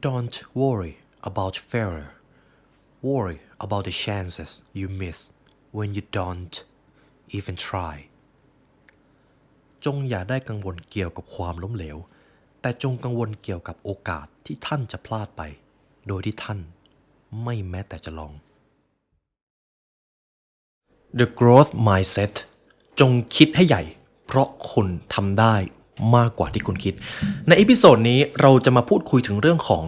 Don't worry about failure. Worry about the chances you miss when you don't even try. จงอย่าได้กังวลเกี่ยวกับความล้มเหลว แต่จงกังวลเกี่ยวกับโอกาสที่ท่านจะพลาดไป โดยที่ท่านไม่แม้แต่จะลอง The growth mindset จงคิดให้ใหญ่ เพราะคุณทำได้ มากกว่าที่คุณคิด ในอีพิโซดนี้เราจะมาพูดคุยถึงเรื่องของ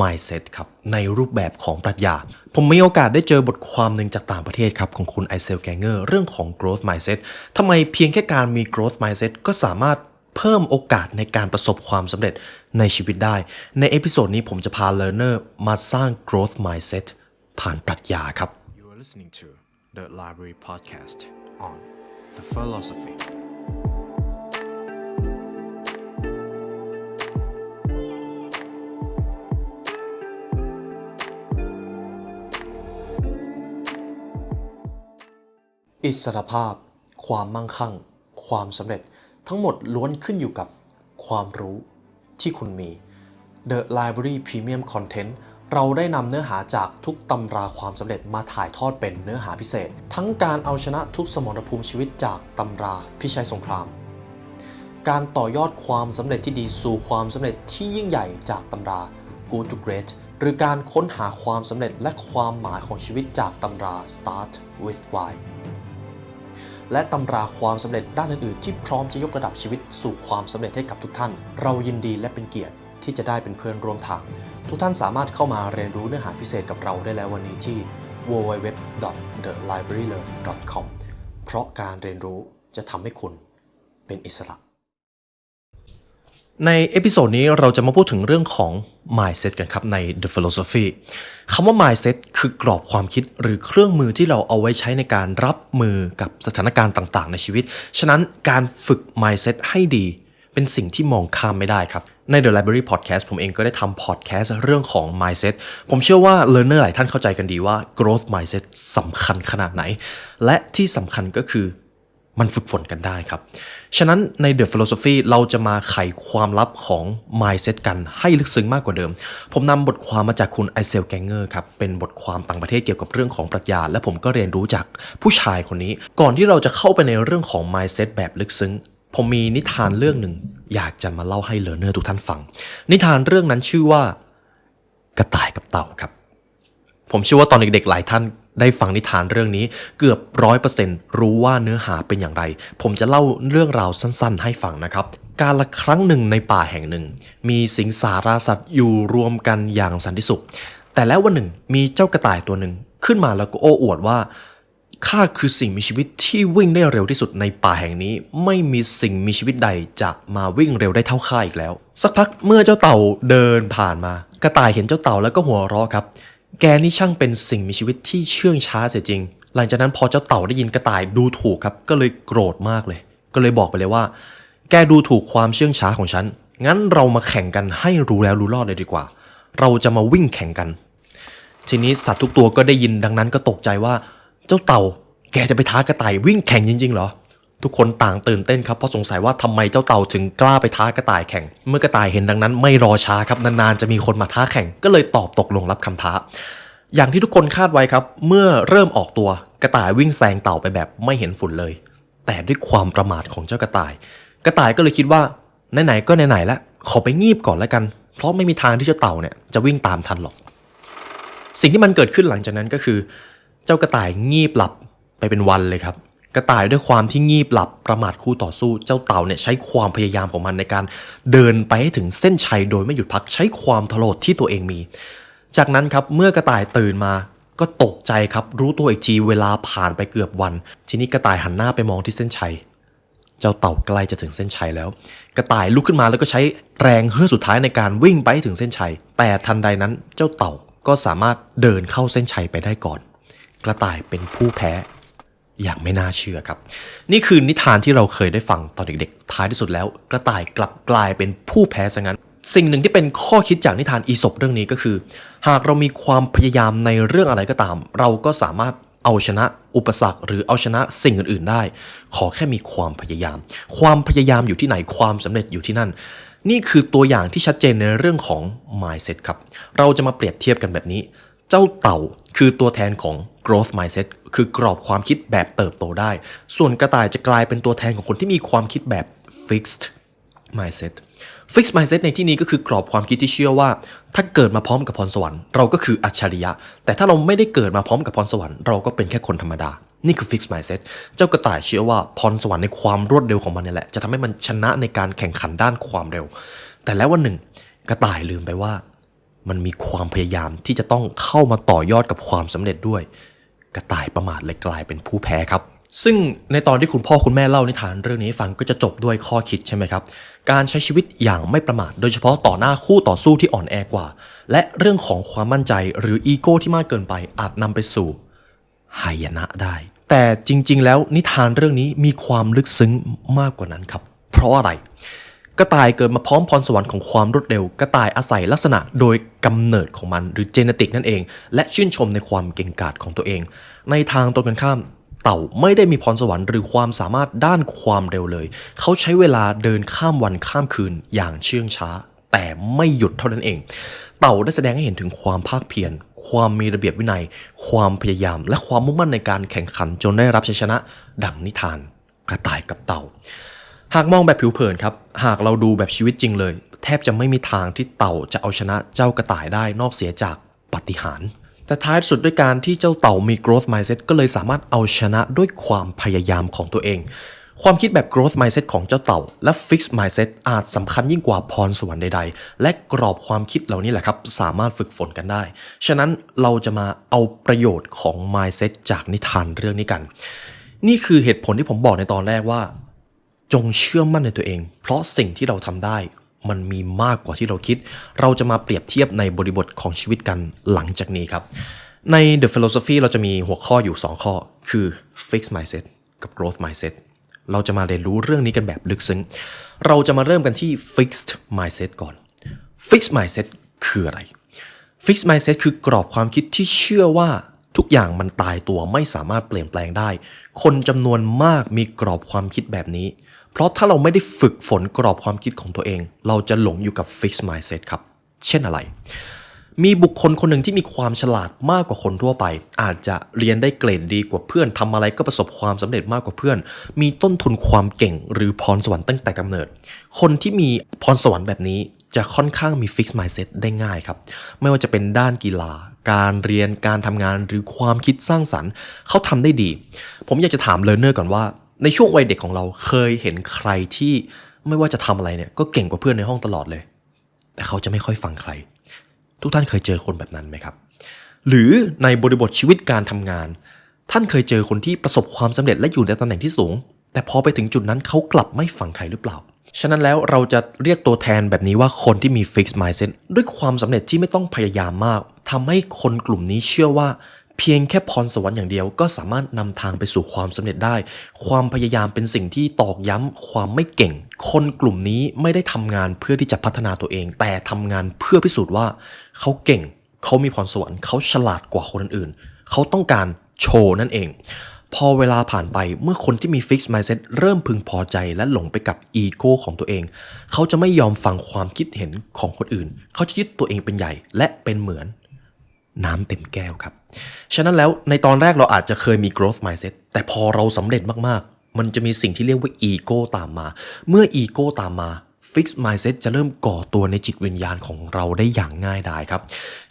mindset ครับ ในรูปแบบของปรัชญา ผมมีโอกาสได้เจอบทความหนึ่งจากต่างประเทศครับ ของคุณไอเซลแกงเกอร์เรื่องของ growth mindset ทำไมเพียงแค่การมี growth mindset ก็สามารถเพิ่มโอกาสในการประสบความสำเร็จในชีวิตได้ ในเอพิโซดนี้ผมจะพา learner มาสร้าง growth mindset ผ่านปรัชญาครับ You are listening to the Library Podcast on the philosophy อิสรภาพ ความมั่งคั่ง ความสำเร็จ ทั้งหมดล้วนขึ้นอยู่กับความรู้ที่คุณมี The Library Premium Content เราได้นำเนื้อหาจากทุกตำราความสำเร็จมาถ่ายทอดเป็นเนื้อหาพิเศษ ทั้งการเอาชนะทุกสมรภูมิชีวิตจากตำราพิชัยสงคราม การต่อยอดความสำเร็จที่ดีสู่ความสำเร็จที่ยิ่งใหญ่จากตำรา Good to Great หรือการค้นหาความสำเร็จและความหมายของชีวิตจากตำรา Start with Why และตำราความสำเร็จด้านอื่นๆ ที่พร้อมจะยกระดับชีวิตสู่ความสำเร็จให้กับทุกท่าน เรายินดีและเป็นเกียรติที่จะได้เป็นเพื่อนร่วมทาง ทุกท่านสามารถเข้ามาเรียนรู้เนื้อหาพิเศษกับเราได้แล้ววันนี้ที่ www.thelibrarylearn.com เพราะการเรียนรู้จะทำให้คุณเป็นอิสระ ในเอพิโซดนี้เราจะมาพูดถึงเรื่องของ mindset กันครับใน The Philosophy คำว่า mindset คือกรอบความคิดหรือเครื่องมือที่เราเอาไว้ใช้ในการรับมือกับสถานการณ์ต่าง ๆ ในชีวิต ฉะนั้นการฝึก mindset ให้ดีเป็นสิ่งที่มองข้ามไม่ได้ครับ ใน The Library Podcast ผมเองก็ได้ทำ podcast เรื่องของ mindset ผมเชื่อว่า learner หลายท่านเข้าใจกันดีว่า growth mindset สำคัญขนาดไหน และที่สำคัญก็คือ มันฝึกฝนกันได้ครับ ฉะนั้นใน The Philosophy เราจะมาไขความลับของ Mindset กันให้ลึกซึ้งมากกว่าเดิม ผมนำบทความมาจากคุณไอเซลแกงเกอร์ครับ เป็นบทความต่างประเทศเกี่ยวกับเรื่องของปรัชญา และผมก็เรียนรู้จากผู้ชายคนนี้ ก่อนที่เราจะเข้าไปในเรื่องของ Mindset แบบลึกซึ้ง ผมมีนิทานเรื่องหนึ่ง อยากจะมาเล่าให้เลอร์เนอร์ทุกท่านฟัง นิทานเรื่องนั้นชื่อว่า กระต่ายกับเต่าครับ ผมเชื่อว่าตอนเด็กๆหลายท่าน ได้ฟังนิทานเรื่องนี้เกือบร้อยเปอร์เซ็นต์รู้ว่าเนื้อหาเป็นอย่างไร ผมจะเล่าเรื่องราวสั้นๆ ให้ฟังนะครับ การละครั้งหนึ่งในป่าแห่งหนึ่ง มีสิงสาราสัตว์อยู่รวมกันอย่างสันติสุข แต่แล้ววันหนึ่งมีเจ้ากระต่ายตัวหนึ่งขึ้นมาแล้วก็โอ้อวดว่าข้าคือสิ่งมีชีวิตที่วิ่งได้เร็วที่สุดในป่าแห่งนี้ ไม่มีสิ่งมีชีวิตใดจะมาวิ่งเร็วได้เท่าข้าอีกแล้ว สักพักเมื่อเจ้าเต่าเดินผ่านมา กระต่ายเห็นเจ้าเต่าแล้วก็หัวเราะครับ แกนี่ช่างเป็นสิ่งมีชีวิตที่เชื่องช้าเสียจริง หลังจากนั้นพอเจ้าเต่าได้ยินกระต่ายดูถูกครับ ก็เลยโกรธมากเลย ก็เลยบอกไปเลยว่า แกดูถูกความเชื่องช้าของฉัน งั้นเรามาแข่งกันให้รู้แล้วรู้รอดเลยดีกว่า เราจะมาวิ่งแข่งกัน ทีนี้สัตว์ทุกตัวก็ได้ยินดังนั้นก็ตกใจว่า เจ้าเต่า แกจะไปท้ากระต่ายวิ่งแข่งจริงๆเหรอ ทุกคนต่างตื่นเต้นครับเพราะสงสัยว่าทำไมเจ้าเต่าถึงกล้าไปท้ากระต่ายแข่ง เมื่อกระต่ายเห็นดังนั้นไม่รอช้าครับนานๆจะมีคนมาท้าแข่งก็เลยตอบตกลงรับคำท้า อย่างที่ทุกคนคาดไว้ครับ เมื่อเริ่มออกตัวกระต่ายวิ่งแซงเต่าไปแบบไม่เห็นฝุ่นเลย แต่ด้วยความประมาทของเจ้ากระต่าย กระต่ายก็เลยคิดว่าไหนๆก็ไหนๆแล้วขอไปงีบก่อนแล้วกัน เพราะไม่มีทางที่เจ้าเต่าเนี่ยจะวิ่งตามทันหรอก สิ่งที่มันเกิดขึ้นหลังจากนั้นก็คือ เจ้ากระต่ายงีบหลับไปเป็นวันเลยครับ กระต่ายด้วยความที่งีบหลับประมาทคู่ต่อสู้เจ้าเต่าเนี่ยใช้ความพยายามของมันในการเดินไปให้ถึงเส้นชัยโดยไม่หยุดพักใช้ความทะโลดที่ตัวเองมี จากนั้นครับเมื่อกระต่ายตื่นมาก็ตกใจครับรู้ตัวอีกทีเวลาผ่านไปเกือบวัน ทีนี้กระต่ายหันหน้าไปมองที่เส้นชัย เจ้าเต่าใกล้จะถึงเส้นชัยแล้ว กระต่ายลุกขึ้นมาแล้วก็ใช้แรงเฮือกสุดท้ายในการวิ่งไปให้ถึงเส้นชัย แต่ทันใดนั้นเจ้าเต่าก็สามารถเดินเข้าเส้นชัยไปได้ก่อน กระต่ายเป็นผู้แพ้ อย่างไม่น่าเชื่อครับ นี่คือนิทานที่เราเคยได้ฟังตอนเด็กๆ ท้ายที่สุดแล้ว กระต่ายกลับกลายเป็นผู้แพ้ซะงั้น สิ่งหนึ่งที่เป็นข้อคิดจากนิทานอีสปเรื่องนี้ก็คือ หากเรามีความพยายามในเรื่องอะไรก็ตาม เราก็สามารถเอาชนะอุปสรรคหรือเอาชนะสิ่งอื่น ๆ ได้ ขอแค่มีความพยายาม ความพยายามอยู่ที่ไหนความสำเร็จอยู่ที่นั่น นี่คือตัวอย่างที่ชัดเจนในเรื่องของ mindset ครับ เราจะมาเปรียบเทียบกันแบบนี้ เจ้าเต่าคือตัวแทนของ growth mindset คือกรอบความคิดแบบเติบโตได้ ส่วนกระต่ายจะกลายเป็นตัวแทนของคนที่มีความคิดแบบ fixed mindset fixed mindset ในที่นี้ก็คือกรอบความคิดที่เชื่อว่า ถ้าเกิดมาพร้อมกับพรสวรรค์เราก็คืออัจฉริยะ แต่ถ้าเราไม่ได้เกิดมาพร้อมกับพรสวรรค์เราก็เป็นแค่คนธรรมดา นี่คือ fixed mindset เจ้ากระต่ายเชื่อว่าพรสวรรค์ในความรวดเร็วของมันนี่แหละ จะทำให้มันชนะในการแข่งขันด้านความเร็ว แต่แล้ววันหนึ่ง กระต่ายลืมไปว่า มันมีความพยายามที่จะต้องเข้ามาต่อยอดกับความสำเร็จด้วย กระต่ายประมาทเลยกลายเป็นผู้แพ้ครับ ซึ่งในตอนที่คุณพ่อคุณแม่เล่านิทานเรื่องนี้ให้ฟังก็จะจบด้วยข้อคิดใช่ไหมครับ การใช้ชีวิตอย่างไม่ประมาท โดยเฉพาะต่อหน้าคู่ต่อสู้ที่อ่อนแอกว่า และเรื่องของความมั่นใจหรืออีโก้ที่มากเกินไปอาจนำไปสู่หายนะได้ แต่จริง ๆ แล้วนิทานเรื่องนี้มีความลึกซึ้งมากกว่านั้นครับ เพราะอะไร กระต่ายเกิดมาพร้อมพรสวรรค์ของความรวดเร็ว กระต่ายอาศัยลักษณะโดยกำเนิดของมันหรือเจเนติกนั่นเอง และชื่นชมในความเก่งกาจของตัวเอง ในทางตรงกันข้าม เต่าไม่ได้มีพรสวรรค์หรือความสามารถด้านความเร็วเลย เขาใช้เวลาเดินข้ามวันข้ามคืนอย่างเชื่องช้า แต่ไม่หยุดเท่านั้นเอง เต่าได้แสดงให้เห็นถึงความภาคเพียร ความมีระเบียบวินัย ความพยายาม และความมุ่งมั่นในการแข่งขันจนได้รับชัยชนะ ดังนิทาน กระต่ายกับเต่า หากมองแบบผิวเผินครับ หากเราดูแบบชีวิตจริงเลย แทบจะไม่มีทางที่เต่าจะเอาชนะเจ้ากระต่ายได้นอกเสียจากปฏิหาร แต่ท้ายสุดด้วยการที่เจ้าเต่ามี growth mindset ก็เลยสามารถเอาชนะด้วยความพยายามของตัวเอง ความคิดแบบ growth mindset ของเจ้าเต่า และ fixed mindset อาจสำคัญยิ่งกว่าพรสวรรค์ใดๆ และกรอบความคิดเหล่านี้แหละครับ สามารถฝึกฝนกันได้ ฉะนั้นเราจะมาเอาประโยชน์ของ mindset จากนิทานเรื่องนี้กัน นี่คือเหตุผลที่ผมบอกในตอนแรกว่า จงเชื่อมั่นในตัวเอง เพราะสิ่งที่เราทำได้มันมีมากกว่าที่เราคิด เราจะมาเปรียบเทียบในบริบทของชีวิตกันหลังจากนี้ครับ ใน The Philosophy เราจะมีหัวข้ออยู่ 2 ข้อ คือ Fixed Mindset กับ Growth Mindset เราจะมาเรียนรู้เรื่องนี้กันแบบลึกซึ้ง เราจะมาเริ่มกันที่ Fixed Mindset ก่อน Fixed Mindset คืออะไร Fixed Mindset คือกรอบความคิดที่เชื่อว่าทุกอย่างมันตายตัวไม่สามารถเปลี่ยนแปลงได้ คนจำนวนมากมีกรอบความคิดแบบนี้ เพราะถ้าเราไม่ได้ฝึกฝนกรอบความคิดของตัวเอง เราจะหลงอยู่กับ fix Mindset ครับ เช่นอะไร มีบุคคลคนหนึ่งที่มีความฉลาดมากกว่าคนทั่วไป อาจจะเรียนได้เกรดดีกว่าเพื่อนทำอะไรก็ประสบความสำเร็จมากกว่าเพื่อน มีต้นทุนความเก่งหรือพรสวรรค์ตั้งแต่กำเนิด คนที่มีพรสวรรค์แบบนี้จะค่อนข้างมี fixed mindset ได้ง่ายครับ ไม่ว่าจะเป็นด้านกีฬา การเรียนการทำงานหรือความคิดสร้างสรรค์เขาทำได้ดี ผมอยากจะถามเล a ร์เนอร์ก่อนว่า ในช่วงวัยเด็กของเราเคยเห็นใครที่ไม่ว่าจะทำอะไรเนี่ยก็เก่งกว่าเพื่อนในห้องตลอดเลย แต่เขาจะไม่ค่อยฟังใคร ทุกท่านเคยเจอคนแบบนั้นไหมครับ หรือในบริบทชีวิตการทำงาน ท่านเคยเจอคนที่ประสบความสำเร็จและอยู่ในตำแหน่งที่สูง แต่พอไปถึงจุดนั้นเขากลับไม่ฟังใครหรือเปล่า ฉะนั้นแล้วเราจะเรียกตัวแทนแบบนี้ว่าคนที่มี fixed mindset ด้วยความสำเร็จที่ไม่ต้องพยายามมากทำให้คนกลุ่มนี้เชื่อว่า เพียงแค่พรสวรรค์อย่างเดียวก็สามารถนำทางไปสู่ความสำเร็จได้ ความพยายามเป็นสิ่งที่ตอกย้ำความไม่เก่ง คนกลุ่มนี้ไม่ได้ทำงานเพื่อที่จะพัฒนาตัวเอง แต่ทำงานเพื่อพิสูจน์ว่า เขาเก่ง เขามีพรสวรรค์ เขาฉลาดกว่าคนอื่น เขาต้องการโชว์นั่นเอง พอเวลาผ่านไปเมื่อคนที่มี fixed mindset เริ่มพึงพอใจและหลงไปกับอีโก้ของตัวเอง เขาจะไม่ยอมฟังความคิดเห็นของคนอื่น เขาจะยึดตัวเองเป็นใหญ่และเป็นเหมือน น้ำเต็มแก้วครับ ฉะนั้นแล้วในตอนแรกเราอาจจะเคยมี growth mindset แต่พอเราสำเร็จมากๆ มันจะมีสิ่งที่เรียกว่า ego ตามมา เมื่อ ego ตามมา fixed mindset จะเริ่มก่อตัวในจิตวิญญาณของเราได้อย่างง่ายดายครับ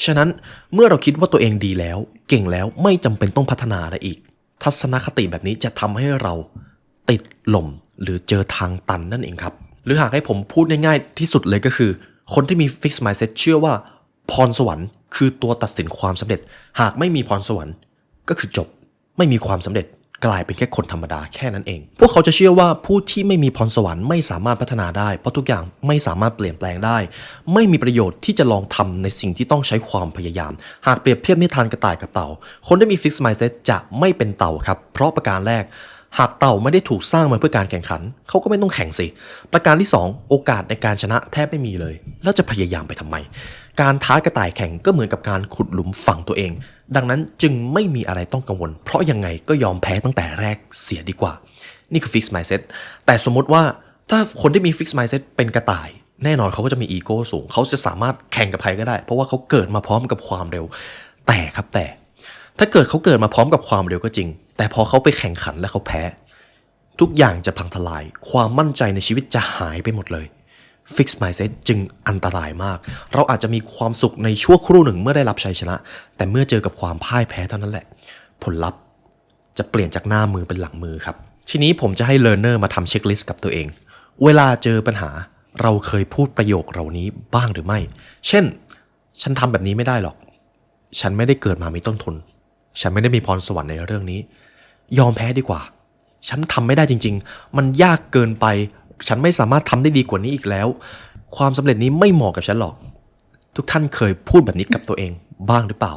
ฉะนั้นเมื่อเราคิดว่าตัวเองดีแล้ว เก่งแล้วไม่จำเป็นต้องพัฒนาอะไรอีก ทัศนคติแบบนี้จะทำให้เราติดหล่มหรือเจอทางตันนั่นเองครับ หรือหากให้ผมพูดง่ายๆที่สุดเลยก็คือ คนที่มี fixed mindset เชื่อว่า พรสวรรค์คือตัวตัดสินความสำเร็จ หากไม่มีพรสวรรค์ ก็คือจบไม่มีความสำเร็จกลายเป็นแค่คนธรรมดาแค่นั้นเอง พวกเขาจะเชื่อว่าผู้ที่ไม่มีพรสวรรค์ไม่สามารถพัฒนาได้ เพราะทุกอย่างไม่สามารถเปลี่ยนแปลงได้ ไม่มีประโยชน์ที่จะลองทำในสิ่งที่ต้องใช้ความพยายาม หากเปรียบเทียบนิทานกระต่ายกับเต่า คนที่มี fixed mindset จะไม่เป็นเต่าครับ เพราะประการแรก หากเต่าไม่ได้ถูกสร้างมาเพื่อการแข่งขัน เขาก็ไม่ต้องแข่งสิ ประการที่ 2 โอกาสในการชนะแทบไม่มีเลย แล้วจะพยายามไปทำไม การท้ากระต่ายแข่งก็เหมือนกับการขุดหลุมฝังตัวเอง ดังนั้นจึงไม่มีอะไรต้องกังวล เพราะยังไงก็ยอมแพ้ตั้งแต่แรกเสียดีกว่า นี่คือ fix mindset แต่สมมติว่าถ้าคนที่มี fix mindset เป็นกระต่ายแน่นอนเขาก็จะมีอีโก้สูง เขาจะสามารถแข่งกับใครก็ได้ เพราะว่าเขาเกิดมาพร้อมกับความเร็ว แต่ครับแต่ ถ้าเกิดเขาเกิดมาพร้อมกับความเร็วก็จริง แต่พอเขาไปแข่งขันและเขาแพ้ ทุกอย่างจะพังทลาย ความมั่นใจในชีวิตจะหายไปหมดเลย Fix Mindset จึงอันตรายมาก เราอาจจะมีความสุขในชั่วครู่หนึ่งเมื่อได้รับชัยชนะ แต่เมื่อเจอกับความพ่ายแพ้เท่านั้นแหละ ผลลัพธ์จะเปลี่ยนจากหน้ามือเป็นหลังมือครับ ทีนี้ผมจะให้ learner มาทำเช็คลิสต์กับตัวเอง เวลาเจอปัญหาเราเคยพูดประโยคเหล่านี้บ้างหรือไม่ เช่น ฉันทำแบบนี้ไม่ได้หรอก ฉันไม่ได้เกิดมามีต้นทุน ฉันไม่ได้มีพรสวรรค์ในเรื่องนี้ ยอมแพ้ดีกว่า ฉันทำไม่ได้จริง ๆ มันยากเกินไป ฉันไม่สามารถทำได้ดีกว่านี้อีกแล้ว ความสำเร็จนี้ไม่เหมาะกับฉันหรอก ทุกท่านเคยพูดแบบนี้กับตัวเองบ้างหรือเปล่า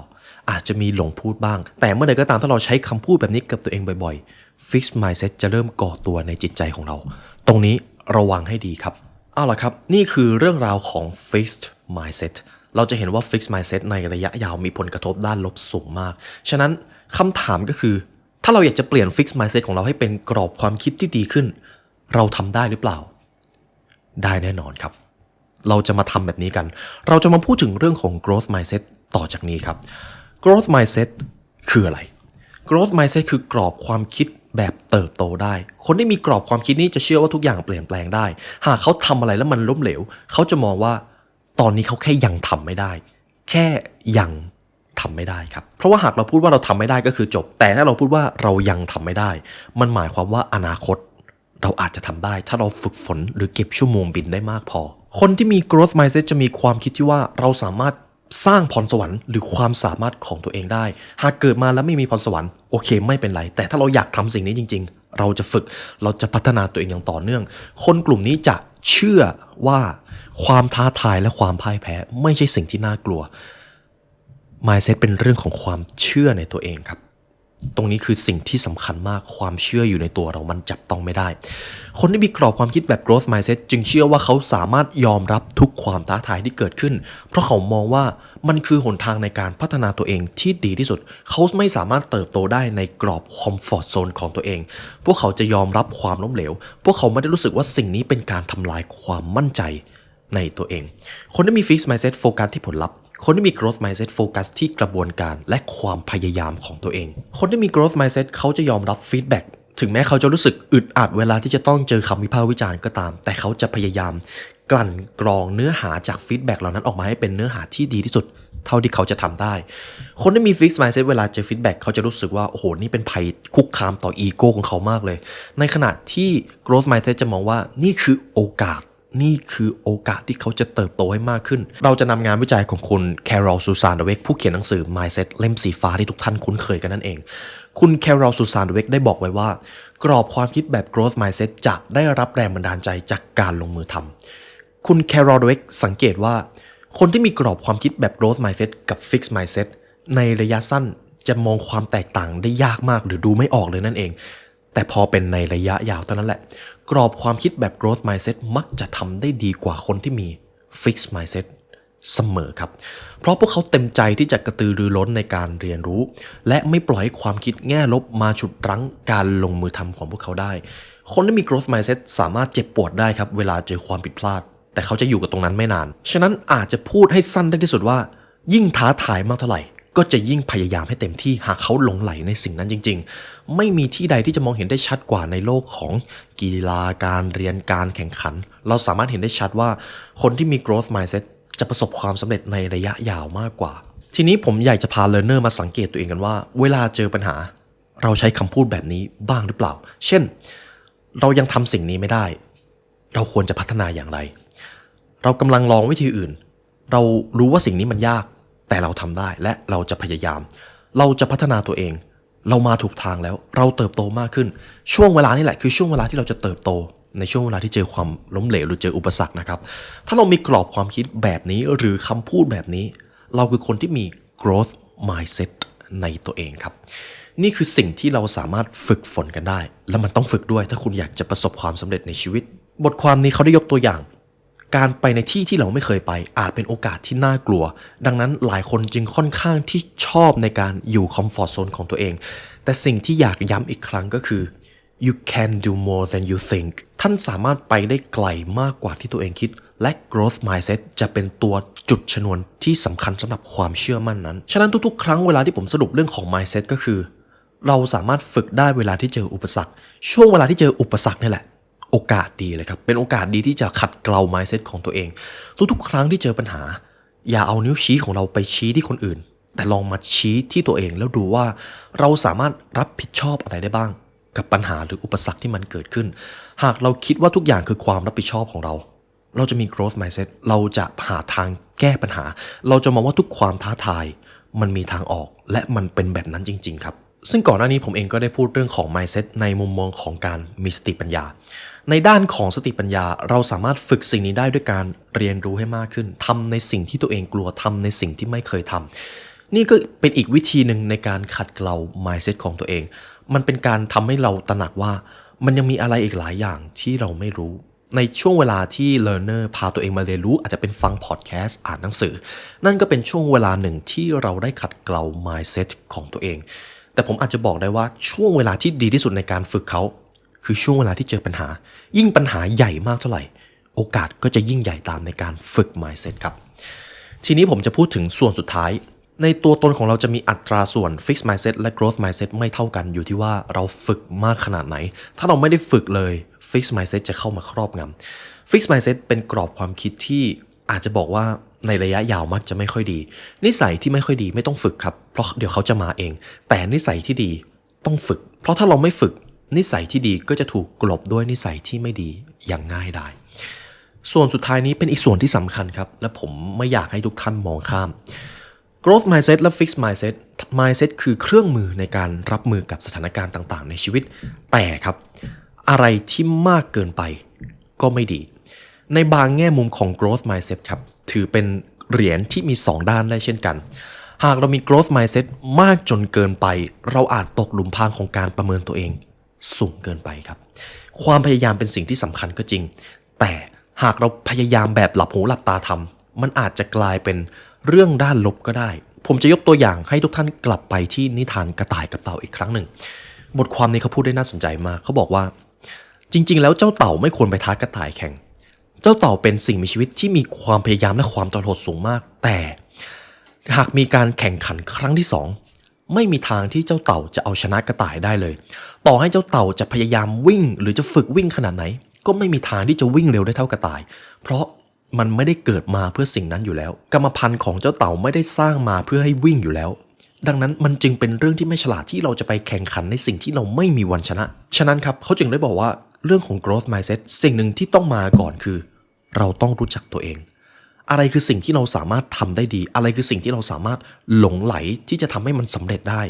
อาจจะมีหลงพูดบ้าง แต่เมื่อใดก็ตามถ้าเราใช้คำพูดแบบนี้กับตัวเองบ่อยๆ Fix Mindset จะเริ่มก่อตัวในจิตใจของเรา ตรงนี้ระวังให้ดีครับเอาล่ะครับ นี่คือเรื่องราวของ Fixed Mindset เราจะเห็นว่า Fixed Mindset ในระยะยาวมีผลกระทบด้านลบสูงมาก ฉะนั้นคำถามก็คือ ถ้าเราอยากจะเปลี่ยน Fixed Mindset ของเราให้เป็นกรอบความคิดที่ดีขึ้น เราทำได้หรือเปล่า ได้แน่นอนครับ เราจะมาทำแบบนี้กัน เราจะมาพูดถึงเรื่องของ growth mindset ต่อจากนี้ครับ growth mindset คืออะไร growth mindset คือกรอบความคิดแบบเติบโตได้ คนที่มีกรอบความคิดนี้จะเชื่อว่าทุกอย่างเปลี่ยนแปลงได้ หากเขาทำอะไรแล้วมันล้มเหลว เขาจะมองว่า ตอนนี้เขาแค่ยังทำไม่ได้ แค่ยังทำไม่ได้ครับ เพราะว่าหากเราพูดว่าเราทำไม่ได้ก็คือจบ แต่ถ้าเราพูดว่าเรายังทำไม่ได้ มันหมายความว่าอนาคต เราอาจจะทำได้ ถ้าเราฝึกฝนหรือเก็บชั่วโมงบินได้มากพอ คนที่มี growth mindset จะมีความคิดที่ว่าเราสามารถสร้างพรสวรรค์หรือความสามารถของตัวเองได้ หากเกิดมาแล้วไม่มีพรสวรรค์โอเค ไม่เป็นไร แต่ถ้าเราอยากทำสิ่งนี้จริง ๆ เราจะฝึกเราจะพัฒนาตัวเองอย่างต่อเนื่อง คนกลุ่มนี้จะ เชื่อว่าความท้าทายและความพ่ายแพ้ ไม่ใช่สิ่งที่น่ากลัว mindset เป็นเรื่องของความเชื่อในตัวเองครับ ตรงนี้คือสิ่งที่สำคัญมากความเชื่ออยู่ในตัวเรามันจับต้องไม่ได้ คนที่มีกรอบความคิดแบบ growth mindset จึงเชื่อว่าเขาสามารถยอมรับทุกความท้าทายที่เกิดขึ้น เพราะเขามองว่ามันคือหนทางในการพัฒนาตัวเองที่ดีที่สุด เขาไม่สามารถเติบโตได้ในกรอบ comfort zone ของตัวเอง พวกเขาจะยอมรับความล้มเหลว พวกเขาไม่ได้รู้สึกว่าสิ่งนี้เป็นการทำลายความมั่นใจในตัวเอง คนที่มี fixed mindset โฟกัสที่ผลลัพธ์ คนที่มี growth mindset โฟกัสที่กระบวนการและความพยายามของตัวเอง คนที่มี growth mindset เขาจะยอมรับ feedback ถึงแม้เขาจะรู้สึกอึดอัดเวลาที่จะต้องเจอคำวิพากษ์วิจารณ์ก็ตาม แต่เขาจะพยายามกลั่นกรองเนื้อหาจาก feedback เหล่านั้นออกมาให้เป็นเนื้อหาที่ดีที่สุด เท่าที่เขาจะทำได้ คนที่มี fixed mindset เวลาเจอ feedback เขาจะรู้สึกว่า โอ้โห นี่เป็นภัยคุกคามต่ออีโก้ของเขามากเลย ในขณะที่ growth mindset จะมองว่านี่คือโอกาส นี่คือโอกาสที่เขาจะเติบโตให้มากขึ้น เราจะนำงานวิจัยของคุณแคโรลซูซานเดเวกผู้เขียนหนังสือ Mindset เล่มสีฟ้าที่ทุกท่านคุ้นเคยกันนั่นเอง คุณแคโรลซูซานเดเวกได้บอกไว้ว่า กรอบความคิดแบบ growth mindset จะได้รับแรงบันดาลใจจากการลงมือทำคุณแคโรลเดเวกสังเกตว่า คนที่มีกรอบความคิดแบบ growth mindset กับ fixed mindset ในระยะสั้นจะมองความแตกต่างได้ยากมากหรือดูไม่ออกเลยนั่นเอง แต่พอเป็นในระยะยาวเท่านั้นแหละ กรอบความคิดแบบ growth mindset มักจะทำได้ดีกว่าคนที่มี fixed mindset เสมอครับ เพราะพวกเขาเต็มใจที่จะกระตือรือร้นในการเรียนรู้ และไม่ปล่อยให้ความคิดแง่ลบมาฉุดรั้งการลงมือทำของพวกเขาได้ คนที่มี growth mindset สามารถเจ็บปวดได้ครับ เวลาเจอความผิดพลาด แต่เขาจะอยู่กับตรงนั้นไม่นาน ฉะนั้นอาจจะพูดให้สั้นได้ที่สุดว่า ยิ่งท้าทายมากเท่าไหร่ ก็จะยิ่งพยายามให้เต็มที่หากเขาหลงไหลในสิ่งนั้นจริง ๆ ไม่มีที่ใดที่จะมองเห็นได้ชัดกว่าในโลกของกีฬาการเรียนการแข่งขัน เราสามารถเห็นได้ชัดว่าคนที่มี growth mindset จะประสบความสำเร็จในระยะยาวมากกว่า ทีนี้ผมอยากจะพา learner มาสังเกตตัวเองกันว่า เวลาเจอปัญหา เราใช้คำพูดแบบนี้บ้างหรือเปล่า เช่น เรายังทำสิ่งนี้ไม่ได้ เราควรจะพัฒนาอย่างไร เรากำลังลองวิธีอื่น เรารู้ว่าสิ่งนี้มันยาก แต่เราทำได้และเราจะพยายาม เราจะพัฒนาตัวเอง เรามาถูกทางแล้ว เราเติบโตมากขึ้น ช่วงเวลานี่แหละคือช่วงเวลาที่เราจะเติบโต ในช่วงเวลาที่เจอความล้มเหลวหรือเจออุปสรรคนะครับ ถ้าเรามีกรอบความคิดแบบนี้หรือคำพูดแบบนี้ เราคือคนที่มี growth mindset ในตัวเองครับ นี่คือสิ่งที่เราสามารถฝึกฝนกันได้ และมันต้องฝึกด้วยถ้าคุณอยากจะประสบความสำเร็จในชีวิต บทความนี้เขาได้ยกตัวอย่าง การไปในที่ที่เราไม่เคยไป อาจเป็นโอกาสที่น่ากลัว ดังนั้นหลายคนจึงค่อนข้างที่ชอบในการอยู่คอมฟอร์ z โซนของตัวเอง แต่สิ่งที่อยากย้ำอีกครั้งก็คือ you can do more than you think ท่านสามารถไปได้ไกลมากกว่าที่ตัวเองคิด และ growth mindset จะเป็นตัวจุดชนวนที่สำคัญสำหรับความเชื่อมั่นนั้น ฉะนั้นทุกๆ ครั้งเวลาที่ผมสรุปเรื่องของ mindset ก็คือ เราสามารถฝึกได้เวลาที่เจออุปสรรค ช่วงเวลาที่เจออุปสรรคนี่แหละ โอกาสดีเลยครับ เป็นโอกาสดีที่จะขัดเกลา mindset ของตัวเอง ทุกๆ ครั้งที่เจอปัญหา อย่าเอานิ้วชี้ของเราไปชี้ที่คนอื่น แต่ลองมาชี้ที่ตัวเองแล้วดูว่าเราสามารถรับผิดชอบอะไรได้บ้าง กับปัญหาหรืออุปสรรคที่มันเกิดขึ้น หากเราคิดว่าทุกอย่างคือความรับผิดชอบของเรา เราจะมี growth mindset เราจะหาทางแก้ปัญหา เราจะมองว่าทุกความท้าทาย มันมีทางออกและมันเป็นแบบนั้นจริง ๆ ครับ ซึ่งก่อนหน้านี้ผมเองก็ได้พูดเรื่องของ mindset ในมุมมองของการมีสติปัญญา ในด้านของสติปัญญา เราสามารถฝึกสิ่งนี้ได้ด้วยการเรียนรู้ให้มากขึ้นทำในสิ่งที่ตัวเองกลัวทำในสิ่งที่ไม่เคยทำนี่ก็เป็นอีกวิธีหนึ่งในการขัดเกลา mindset ของตัวเอง มันเป็นการทำให้เราตระหนักว่า มันยังมีอะไรอีกหลายอย่างที่เราไม่รู้ในช่วงเวลาที่ learner พาตัวเองมาเรียนรู้อาจจะเป็นฟังพอดแคสต์อ่านหนังสือ นั่นก็เป็นช่วงเวลาหนึ่งที่เราได้ขัดเกลา mindset ของตัวเอง แต่ผมอาจจะบอกได้ว่าช่วงเวลาที่ดีที่สุดในการฝึกเขา คือช่วงเวลาที่เจอปัญหา ยิ่งปัญหาใหญ่มากเท่าไหร่ โอกาสก็จะยิ่งใหญ่ตามในการฝึก mindset ครับ ทีนี้ผมจะพูดถึงส่วนสุดท้าย ในตัวตนของเราจะมีอัตราส่วน fixed mindset และ growth mindset ไม่เท่ากันอยู่ที่ว่าเราฝึกมากขนาดไหน ถ้าเราไม่ได้ฝึกเลย fixed mindset จะเข้ามาครอบงำ fixed mindset เป็นกรอบความคิดที่อาจจะบอกว่าในระยะยาวมักจะไม่ค่อยดี นิสัยที่ไม่ค่อยดีไม่ต้องฝึกครับ เพราะเดี๋ยวเขาจะมาเอง แต่นิสัยที่ดีต้องฝึก เพราะถ้าเราไม่ฝึก นิสัยที่ดีก็จะถูกกลบด้วยนิสัยที่ไม่ดีอย่างง่ายได้ส่วนสุดท้ายนี้เป็นอีกส่วนที่สำคัญครับ และผมไม่อยากให้ทุกท่านมองข้าม growth mindset และ fixed mindset mindset คือเครื่องมือในการรับมือกับสถานการณ์ต่างๆ ในชีวิต แต่ครับ อะไรที่มากเกินไปก็ไม่ดี ในบางแง่มุมของ growth mindset ครับ ถือเป็นเหรียญที่มี 2 ด้านได้เช่นกัน หากเรามี growth mindset มากจนเกินไป เราอาจตกหลุมพรางของการประเมินตัวเอง สูงเกินไปครับ ความพยายามเป็นสิ่งที่สำคัญก็จริง แต่หากเราพยายามแบบหลับหูหลับตาทำมันอาจจะกลายเป็นเรื่องด้านลบก็ได้ ผมจะยกตัวอย่างให้ทุกท่านกลับไปที่นิทานกระต่ายกับเต่าอีกครั้งหนึ่ง บทความนี้เขาพูดได้น่าสนใจมาก เขาบอกว่า จริง ๆ แล้วเจ้าเต่าไม่ควรไปท้ากระต่ายแข่ง เจ้าเต่าเป็นสิ่งมีชีวิตที่มีความพยายามและความทรหดสูงมาก แต่ หากมีการแข่งขันครั้งที่สองไม่มีทางที่เจ้าเต่าจะเอาชนะกระต่ายได้เลย ต่อให้เจ้าเต่าจะพยายามวิ่ง หรือจะฝึกวิ่งขนาดไหน ก็ไม่มีทางที่จะวิ่งเร็วได้เท่ากระต่าย เพราะมันไม่ได้เกิดมาเพื่อสิ่งนั้นอยู่แล้ว กรรมพันธุ์ของเจ้าเต่าไม่ได้สร้างมาเพื่อให้วิ่งอยู่แล้ว ดังนั้นมันจึงเป็นเรื่องที่ไม่ฉลาดที่เราจะไปแข่งขันในสิ่งที่เราไม่มีวันชนะ ฉะนั้นครับเขาจึงได้บอกว่าเรื่องของ growth mindset สิ่งหนึ่งที่ต้องมาก่อนคือ เราต้องรู้จักตัวเอง อะไรคือสิ่งที่เราสามารถทำได้ดี อะไรคือสิ่งที่เราสามารถหลงไหลที่จะทำให้มันสำเร็จได้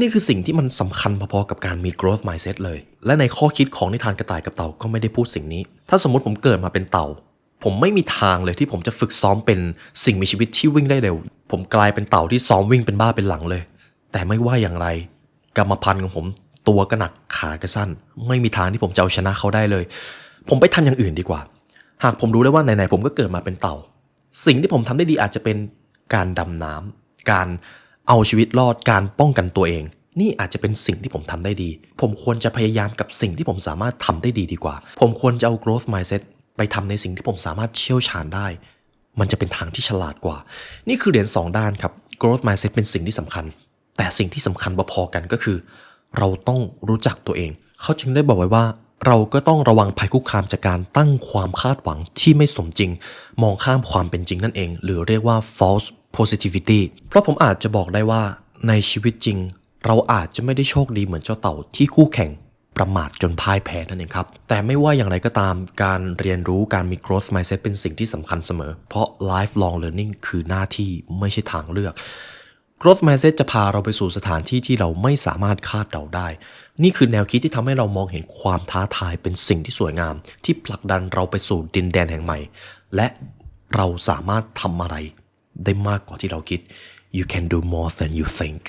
นี่คือสิ่งที่มันสำคัญพอๆกับการมี growth mindset เลย และในข้อคิดของนิทานกระต่ายกับเต่าก็ไม่ได้พูดสิ่งนี้ ถ้าสมมติผมเกิดมาเป็นเต่า ผมไม่มีทางเลยที่ผมจะฝึกซ้อมเป็นสิ่งมีชีวิตที่วิ่งได้เร็ว ผมกลายเป็นเต่าที่ซ้อมวิ่งเป็นบ้าเป็นหลังเลย แต่ไม่ว่าอย่างไร กรรมพันธุ์ของผมตัวก็หนักขาก็สั้น ไม่มีทางที่ผมจะเอาชนะเขาได้เลย ผมไปทำอย่างอื่นดีกว่า หากผมรู้แล้วว่าไหนๆผมก็เกิดมาเป็นเต่า สิ่งที่ผมทำได้ดีอาจจะเป็นการดำน้ำการเอาชีวิตรอดการป้องกันตัวเอง นี่อาจจะเป็นสิ่งที่ผมทำได้ดี ผมควรจะพยายามกับสิ่งที่ผมสามารถทำได้ดีดีกว่า ผมควรจะเอา growth mindset ไปทำในสิ่งที่ผมสามารถเชี่ยวชาญได้ มันจะเป็นทางที่ฉลาดกว่า นี่คือเหรียญสองด้านครับ growth mindset เป็นสิ่งที่สำคัญ แต่สิ่งที่สำคัญพอๆกันก็คือ เราต้องรู้จักตัวเอง เขาจึงได้บอกไว้ว่า เราก็ต้องระวังภัยคุกคามจากการตั้งความคาดหวังที่ไม่สมจริง มองข้ามความเป็นจริงนั่นเอง หรือเรียกว่า false positivity เพราะผมอาจจะบอกได้ว่าในชีวิตจริง เราอาจจะไม่ได้โชคดีเหมือนเจ้าเต่าที่คู่แข่งประมาทจนพ่ายแพ้นั่นเองครับ แต่ไม่ว่าอย่างไรก็ตามการเรียนรู้การมี growth mindset เป็นสิ่งที่สำคัญเสมอ เพราะ lifelong learning คือหน้าที่ไม่ใช่ทางเลือก growth mindset จะพาเราไปสู่สถานที่ที่เราไม่สามารถคาดเดาได้ นี่คือแนวคิดที่ทำให้เรามองเห็นความท้าทายเป็นสิ่งที่สวยงาม ที่ผลักดันเราไปสู่ดินแดนแห่งใหม่ และเราสามารถทำอะไรได้มากกว่าที่เราคิด you can do more than you think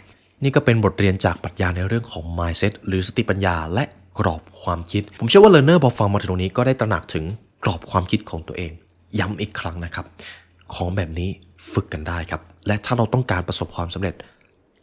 นี่ก็เป็นบทเรียนจากปรัชญาในเรื่องของ mindset หรือสติปัญญา และกรอบความคิด ผมเชื่อว่า learner พอฟังมาถึงตรงนี้ก็ได้ตระหนักถึงกรอบความคิดของตัวเอง ย้ำอีกครั้งนะครับ ของแบบนี้ฝึกกันได้ครับ และถ้าเราต้องการประสบความสำเร็จ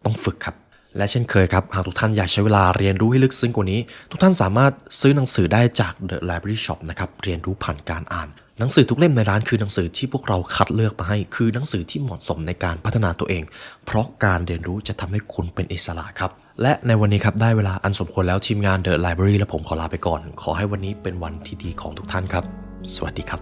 ต้องฝึกครับ และเช่นเคยครับ หากทุกท่านอยากใช้เวลาเรียนรู้ให้ลึกซึ้งกว่านี้ ทุกท่านสามารถซื้อหนังสือได้จาก The Library Shop นะครับ เรียนรู้ผ่านการอ่าน หนังสือทุกเล่มในร้านคือหนังสือที่พวกเราคัดเลือกมาให้ คือหนังสือที่เหมาะสมในการพัฒนาตัวเอง เพราะการเรียนรู้จะทำให้คุณเป็นอิสระครับ และในวันนี้ครับได้เวลาอันสมควรแล้วทีมงาน The Library และผมขอลาไปก่อน ขอให้วันนี้เป็นวันที่ดีของทุกท่านครับ สวัสดีครับ